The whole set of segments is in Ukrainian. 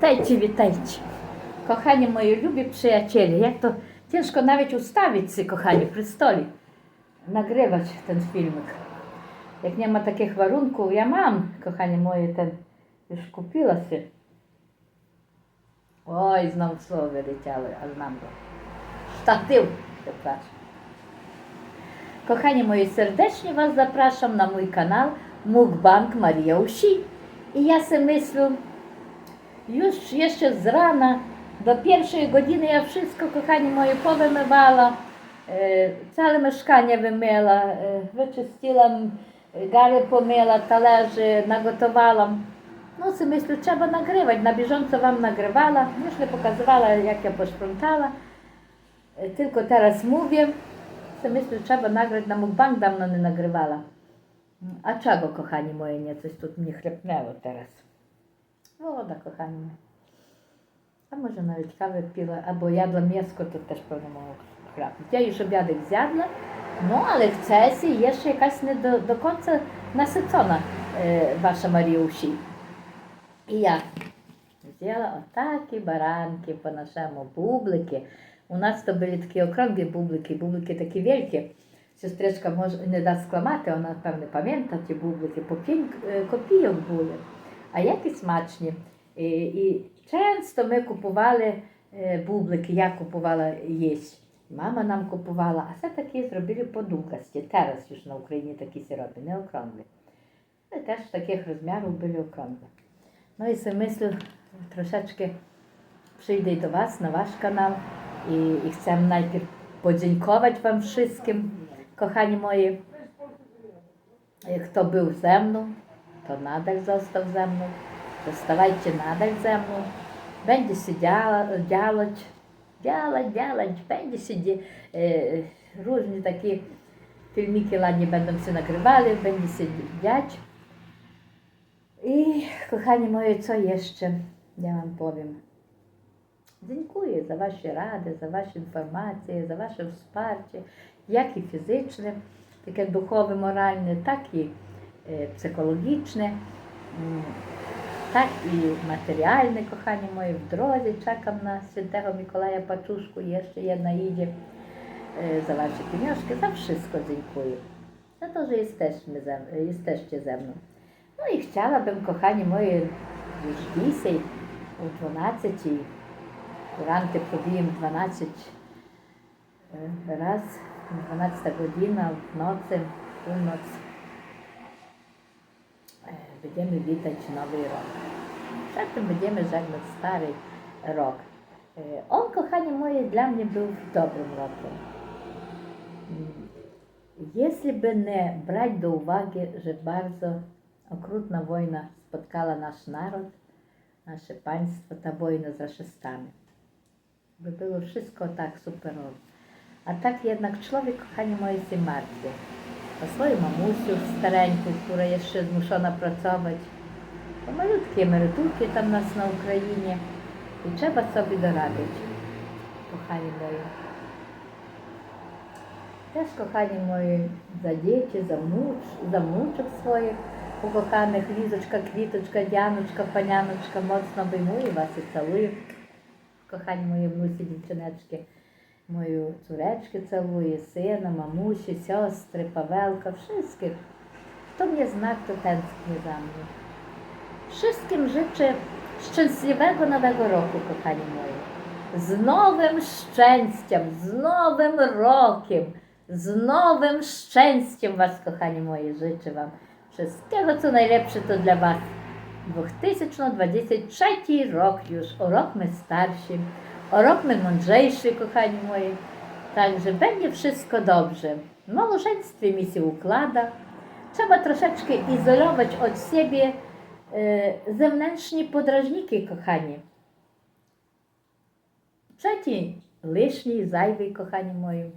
Вітайте, вітайте. Кохані мої любі przyjaciele, jak to ciężko nawet ustawić się, kochani, przy stole, nagrywać ten filmik. Jak nie ma takich warunków, ja mam, kochani moje, ten, już kupiła się. Oj, znowu słowo wyleciało, ale mam go. Sztatył, przepraszam. Kochani moi, serdecznie Was zapraszam na mój kanał Mukbang Maria Usi. I ja sobie myślę, Już jeszcze z rana do pierwszej godziny ja wszystko, kochani moje, powymywała, e, całe mieszkanie wymyla, e, wyczyściłam, e, gary pomyla, talerzy, nagotowałam. No sobie myślę, trzeba nagrywać, na bieżąco Wam nagrywała, nie pokazywała jak ja posprzątała. Tylko teraz mówię, sobie myślę, trzeba nagrać na mukbang, dawno nie nagrywała. A czego, kochani moje, nie coś tu mnie chrepnęło teraz? Сволода, кохання. А може навіть кави піла, або ядла м'яско, то теж певно мало храпнути. Я її ж обядик з'ядла, ну але в Цесі є ще якась не до, до конца насицона е, ваша Маріуші. І я взяла отакі баранки по нашому бублики. У нас то були такі окремі бублики, бублики такі великі. Сестричка може не дасть скламати, вона певне пам'ятає ті бублики, по 5 е, копійок були а які смачні. І, і часто ми купували е, бублики, я купувала їсть. Мама нам купувала, а все такі зробили подукасті. Зараз ж на Україні такі сиропи, не окромлі. Але теж таких розмірів були окромлі. Ну і це трошечки прийде до вас на ваш канал і, і chcę najpierw podziękować Wam wszystkim, kochani moi, kto był ze mną to nadal został ze mną, zostawajcie nadal ze mną, będzie się działać, działać, działać, będzie się e, różni takie filmiki ładnie będą się nagrywali, będzie się dziać. I kochani moje, co jeszcze ja wam powiem? Dziękuję za Ваші ради, за ваші інформації, за ваше wsparcie, як і фізичне, таке духове, моральне, так і Е, психологічне, так і матеріальне кохання моє в дорозі. Чекам на святого Миколая Пачушку, є ще є наїді е, за ваші кіньошки, за wszystko dziękuję. Za to, że jesteśmy ze, jesteście ze mną. No i chciałabym, kochani moje, już dzisiaj o 12 ранки пробіємо 12 е, раз, 12 година, вночі, вночі. będziemy witać nowy rok. Wszakże będziemy żegnać stary rok. E, on, kochanie moje, dla mnie był dobrym rokiem. Mm, jeśli by nie brać do uwagi, że bardzo okrutna wojna spotkała nasz naród, nasze państwo, ta wojna z raszystami, by było wszystko tak super. A tak jednak człowiek, kochanie moje, się martwi. а свою мамусю стареньку, яку я ще змушена працювати. Малютки меретуки там у нас на Україні. І треба собі дорадити, кохані мої. Теж, кохані мої, за діти, за внуч, за внучок своїх покоханих Лізочка, Квіточка, Дяночка, Паняночка, моцно обіймую вас і цілую. Кохані мої внусі дівчинечки. Мою córeczkę całuję, syna, mamusie, siostry, Pawełka, wszystkich. Kto mnie zna, to tęskni za mnie. Wszystkim życzę szczęśliwego Nowego Roku, kochani moi. Z nowym szczęściem, z nowym rokiem, z nowym szczęściem Was, kochani moi, życzę Wam. Wszystkiego, co najlepsze to dla Was. 2023 rok już, o rok my starsi. O rok my mądrzejszy, kochani moi. Także będzie wszystko dobrze. W małżeństwie mi się układa. Trzeba troszeczkę izolować od siebie e, zewnętrzne podrażniki, kochani. Trzeci, лишній, zajwy, kochani moi.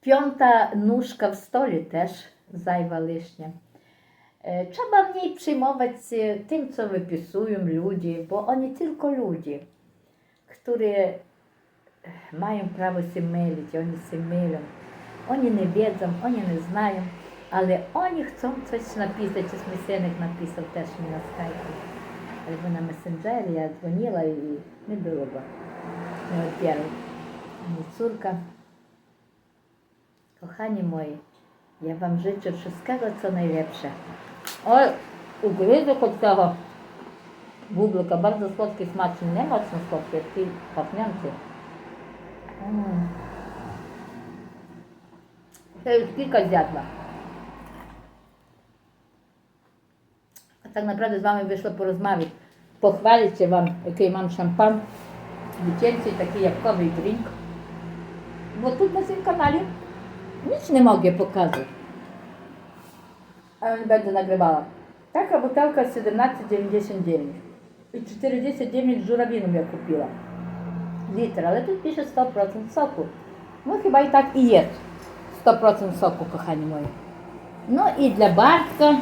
Piąta nóżka w stole też zajwa лишня. E, trzeba mniej przyjmować się tym, co wypisują ludzie, bo oni tylko ludzie. которые мають право сімеліти, вони сімелям, вони не відом, вони не знають, але вони хочуть щось написати, щось місеник написав теж мені на скайпі. Або на месенджері я дзвонила і не було б. Не отбіру. Мені цурка, kochani moi, ja Wam życzę wszystkiego co najlepsze. O, ugryzę od цього. Бублика bardzo słodki, smaczny, nie mocno słodki, taki pachniący. Mm. Ja już kilka zjadła. A tak naprawdę z Wami wyszło porozmawiać, pochwalić się Wam, jaki mam szampan dziecięcy, taki jabłkowy drink. Bo tu na tym kanale nic nie mogę pokazać. Ale nie będę nagrywała. Taka butelka 17,99. 4,10 журавіном я купила. Літр, але тут пише 100% соку. Ну хіба і так і є. 100% соку, кохані мої. Ну і для батька.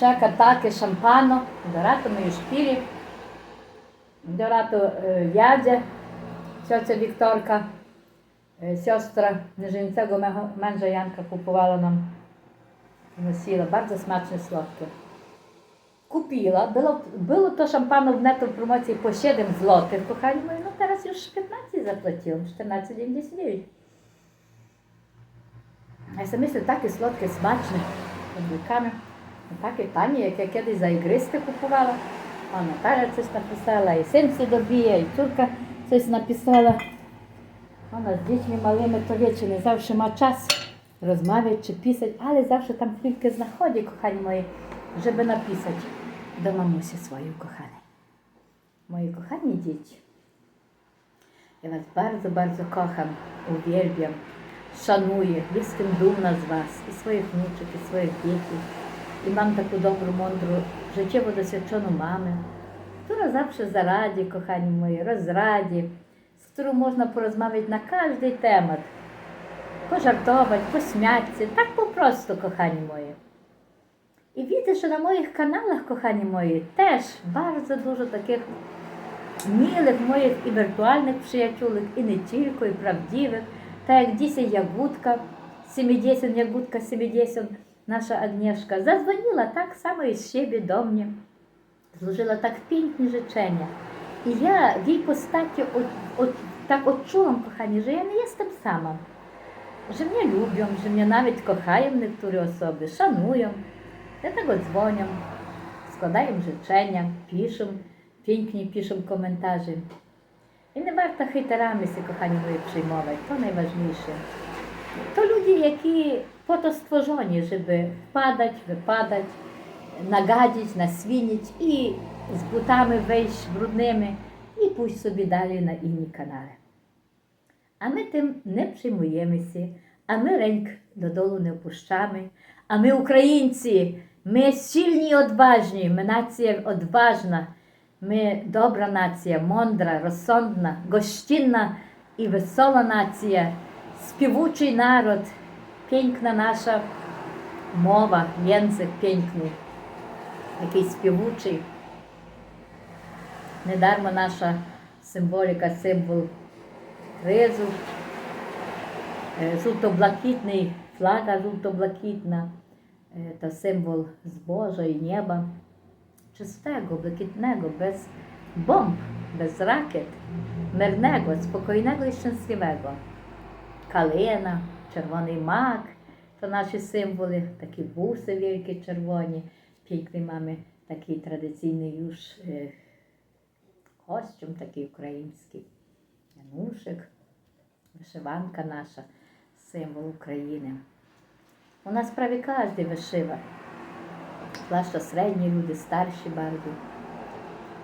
чека таки шампано, дорато мою шпілі, дорато е, ядя, ця Вікторка, е, сестра нежинцевого мого менжа Янка купувала нам. Носила, дуже смачне сладке. Купила, було було то шампану в нету в промоції по 7 злотих, кохані мої, ну зараз вже 15 заплатив, 14,99. А я самі таке солодке, смачне, обліками. Таке тані, яке я кидись за ігристи купувала. А Наталя щось написала, і син сі добіє, і цурка щось написала. Вона з дітьми малими то вічі не завжди має час розмовляти чи писати, але завжди там хвильки знаходять, кохані мої, щоб написати до мамусі свою коханий. Мої кохані діти, я вас дуже-дуже кохам, увірб'ям, шаную, близьким думна з вас, і своїх внучок, і своїх дітей, і мам таку добру, мондру, життєво досвідчену мами, яка завжди зараді, кохані мої, розраді, з которою можна порозмовити на кожний темат, пожартувати, посмятися, так попросту, кохані мої. І бачите, що на моїх каналах, кохані мої, теж дуже дуже таких милих моїх і віртуальних приятелів, і не тільки, і правдивих. Та як дійсно Ягудка, 70, Ягудка 70, наша Агнешка, зазвонила так само і ще відомні, зложила так пінтні речення. І я їй постаті от, от, так відчула, кохані, що я не є тим самим. Що мене люблять, що мене навіть кохають некоторі особи, шанують. Dlatego dzwonią, składają życzenia, piszą, pięknie piszą komentarze. I nie warto hejterami się, kochani moi, przejmować, to najważniejsze. To ludzie, jaki po to stworzeni, żeby wpadać, wypadać, nagadzić, naswinić i z butami wejść brudnymi i pójść sobie dalej na inni kanale. A my tym nie przejmujemy się, a my ręk do dolu nie opuszczamy, a my Ukraińcy Ми сильні і одважні, ми нація одважна, ми добра нація, мундра, розсонна, гостинна і весела нація, співучий народ, пінкна наша мова, єнзик пінкний, який співучий. Недармо наша символіка, символ ризу, е, жовто-блакитний, флага жовто-блакитна to symbol zboża i nieba czystego, błękitnego, bez bomb, bez rakiet, miernego, spokojnego i szczęśliwego. Kalina, czerwony mak to nasze symbole, takie busy wielkie czerwone. Piękny mamy taki tradycyjny już kostium, taki ukraiński, januszek, wyszywanka nasza, symbol України. U nas prawie każdy wyszywa. Zwłaszcza średni ludzie, starsi bardzo.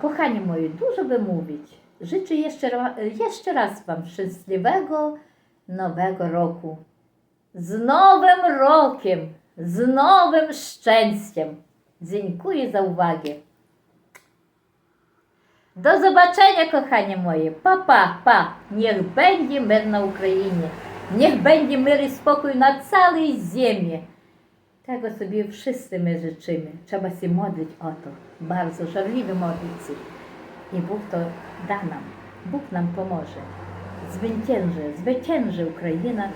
Kochani moi, dużo by mówić. Życzę jeszcze, raz Wam szczęśliwego Nowego Roku. Z Nowym Rokiem! Z nowym szczęściem! Dziękuję za uwagę. Do zobaczenia, kochani moje. Pa, pa, pa. Niech będzie mir na Ukrainie. Niech będzie mir i spokój na całej ziemi. Tego sobie wszyscy my życzymy. Trzeba się modlić o to. Bardzo żarliwy modlić się. I Bóg to da nam. Bóg nam pomoże. Zwycięży, zwycięży Ukraina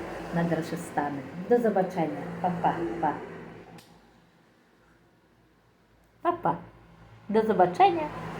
dalsze stany. Do zobaczenia. Pa, pa, pa. Pa, pa. Do zobaczenia.